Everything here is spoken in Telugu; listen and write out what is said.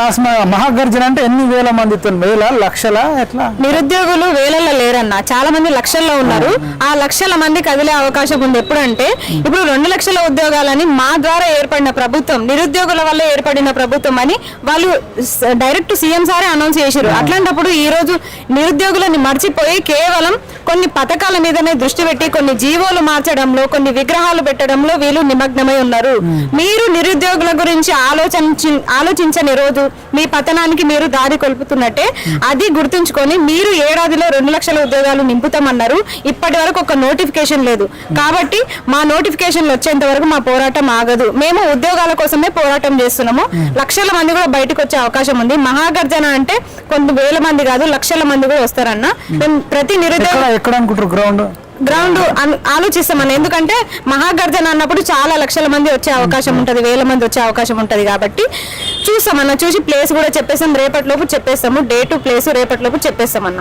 ఆస్మా మహాగర్జన అంటే ఎన్ని వేల మందితో వేల లక్షల ఎట్లా? నిరుద్యోగులు వేలల్లో లేరన్న. చాలా మంది లక్షల్లో ఉన్నారు. ఆ లక్షల మంది కదిలే అవకాశం ఉంది. ఎప్పుడంటే ఇప్పుడు రెండు లక్షల ఉద్యోగాలని మా ద్వారా ఏర్పడిన ప్రభుత్వం నిరుద్యోగుల వల్ల ఏర్పడిన ప్రభుత్వం అని వాళ్ళు డైరెక్ట్ సీఎం సారే అనౌన్స్ చేశారు అట్లాంటప్పుడు ఈ రోజు నిరుద్యోగులని మర్చిపోయి కేవలం కొన్ని పథకాల మీదనే దృష్టి పెట్టి కొన్ని జీవోలు మార్చడంలో కొన్ని విగ్రహాలు పెట్టడంలో వీళ్ళు నిమగ్నమై ఉన్నారు. మీరు నిరుద్యోగుల గురించి ఆలోచించి ఆలోచించని రోజు మీ పతనానికి మీరు దారి కొల్పుతున్నట్టే అది గుర్తుంచుకొని మీరు ఏడాదిలో రెండు లక్షల ఉద్యోగాలు నింపుతామన్నారు. ఇప్పటి వరకు ఒక నోటిఫికేషన్ లేదు. కాబట్టి మా నోటిఫికేషన్లు వచ్చేంత వరకు మా పోరాటం ఆగదు. మేము ఉద్యోగాల కోసమే పోరాటం చేస్తున్నాము. లక్షల మంది కూడా బయటకు వచ్చే అవకాశం ఉంది. మహాగర్జన అంటే కొన్ని వేల మంది కాదు లక్షల మంది కూడా వస్తారన్న. మేము. ప్రతి నిరుద్యోగ ఎక్కడ అనుకుంటారు గ్రౌండ్ గ్రౌండ్ అన్- ఆలోచిస్తామని ఎందుకంటే మహాగర్జన అన్నప్పుడు చాలా లక్షల మంది వచ్చే అవకాశం ఉంటది వేల మంది వచ్చే అవకాశం ఉంటది కాబట్టి చూస్తామన్న చూసి ప్లేస్ కూడా చెప్పేస్తాం రేపటిలోపు చెప్పేస్తాము డే టు ప్లేస్ రేపటిలోపు చెప్పేస్తామన్న.